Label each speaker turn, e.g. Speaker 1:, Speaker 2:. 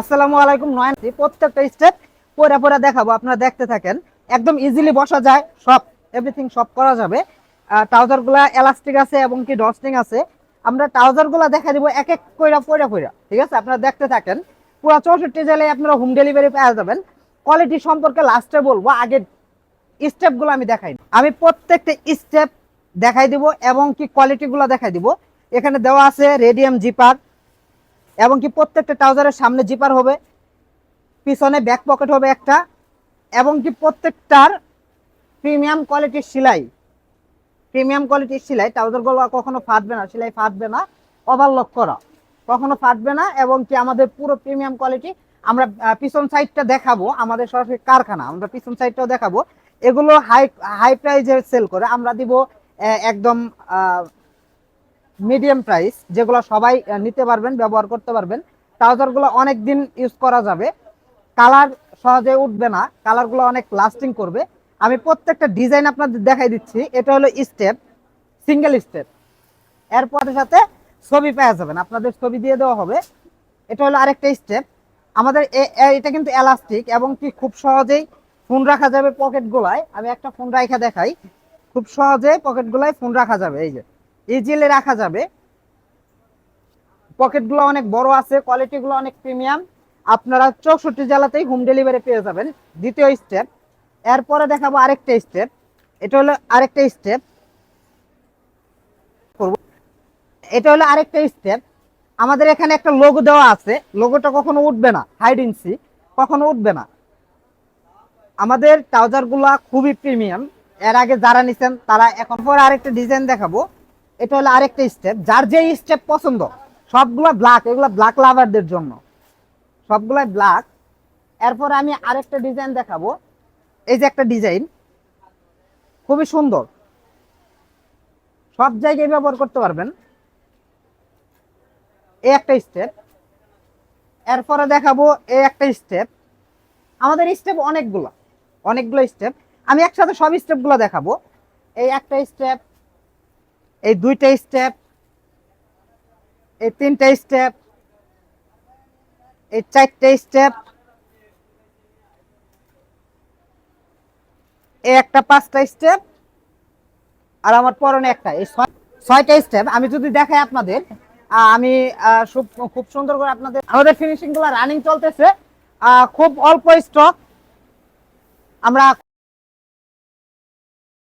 Speaker 1: আসসালামু আলাইকুম, নয়ন প্রত্যেকটা স্টেপ পরে পরে দেখাবো, আপনারা দেখতে থাকেন। একদম ইজিলি বসা যায় সব এভরিথিং সব করা যাবে। ট্রাউজারগুলা এলাস্টিক আছে এবং কি ডস্টিং আছে। আমরা ট্রাউজারগুলা দেখা দিব এক এক কইরা পয়রা পয়রা ঠিক আছে? আপনারা দেখতে থাকেন। পুরো চৌষট্টি জেলায় আপনারা হোম ডেলিভারি পেয়ে যাবেন। কোয়ালিটি সম্পর্কে লাস্টে বলব আগে স্টেপগুলো আমি দেখাই আমি প্রত্যেকটা স্টেপ দেখাই দিব এবং কি কোয়ালিটি গুলো দেখাই দিব। এখানে দেওয়া আছে রেডিয়াম জিপার এবং কি প্রত্যেকটা ট্রাউজারের সামনে জিপার হবে, পিছনে ব্যাক পকেট হবে একটা, এবং কি প্রত্যেকটার প্রিমিয়াম কোয়ালিটির সেলাই প্রিমিয়াম কোয়ালিটির সেলাই ট্রাউজারগুলো কখনো ফাটবে না, সেলাই ফাটবে না ওভারলক করা, কখনো ফাটবে না, এবং কি আমাদের পুরো প্রিমিয়াম কোয়ালিটি আমরা পিছন সাইডটা দেখাবো, আমাদের সরাসরি কারখানা, আমরা পিছন সাইডটাও দেখাবো, এগুলো হাই হাই প্রাইজে সেল করে, আমরা দিব একদম মিডিয়াম প্রাইস যেগুলো সবাই নিতে পারবেন, ব্যবহার করতে পারবেন। ট্রাউজারগুলো অনেক দিন ইউজ করা যাবে। কালার সহজে উঠবে না। কালারগুলো অনেক লাস্টিং করবে। আমি প্রত্যেকটা ডিজাইন আপনাদের দেখাই দিচ্ছি। এটা হলো স্টেপ সিঙ্গেল স্টেপ এরপরের সাথে ছবি পাওয়া যাবেন। আপনাদের ছবি দিয়ে দেওয়া হবে। এটা হলো আরেকটা স্টেপ আমাদের এটা কিন্তু এলাস্টিক এবং কি খুব সহজেই ফোন রাখা যাবে পকেট গুলায়। আমি একটা ফোন রাখা দেখাই। খুব সহজে পকেট গুলায় ফোন রাখা যাবে, এই যে। ইজিলি রাখা যাবে। পকেটগুলো অনেক বড় আছে, কোয়ালিটিগুলো অনেক প্রিমিয়াম। আপনারা চৌষট্টি জেলাতেই হোম ডেলিভারি পেয়ে যাবেন। দ্বিতীয় স্টেপ। এরপরে দেখাবো আরেকটা স্টেপ। এটা হলো আরেকটা স্টেপ। এটা হলো আরেকটা স্টেপ। আমাদের এখানে একটা লোগো দেওয়া আছে। লোগোটা কখনো উঠবে না। হাইড ইনসি কখনো উঠবে না। আমাদের ট্রাউজারগুলো খুবই প্রিমিয়াম। এর আগে যারা নিছেন, তারা এখন পর আরেকটা ডিজাইন দেখাবো। এটা হলো আরেকটা স্টেপ যার যে স্টেপ পছন্দ, সবগুলো ব্ল্যাক এগুলো ব্ল্যাক লাভারদের জন্য। সবগুলাই ব্ল্যাক এরপর আমি আরেকটা ডিজাইন দেখাবো। এই যে একটা ডিজাইন খুবই সুন্দর। সব জায়গায় ব্যবহার করতে পারবেন। এই একটা স্টেপ এরপরে দেখাবো এই একটা স্টেপ আমাদের স্টেপ অনেকগুলো অনেকগুলো স্টেপ আমি একসাথে সব স্টেপগুলো দেখাবো। এই একটা স্টেপ এই দুইটা স্টেপ, এই তিনটা স্টেপ, এই চারটে স্টেপ, এই একটা পাঁচটা স্টেপ, আর আমার পরনে একটা। এই ছয়- ছয়টা স্টেপ, আমি যদি দেখাই আপনাদের আমি খুব- সুন্দর করে আপনাদের আমাদের ফিনিশিংগুলো রানিং চলতেছে। খুব অল্প স্টক আমরা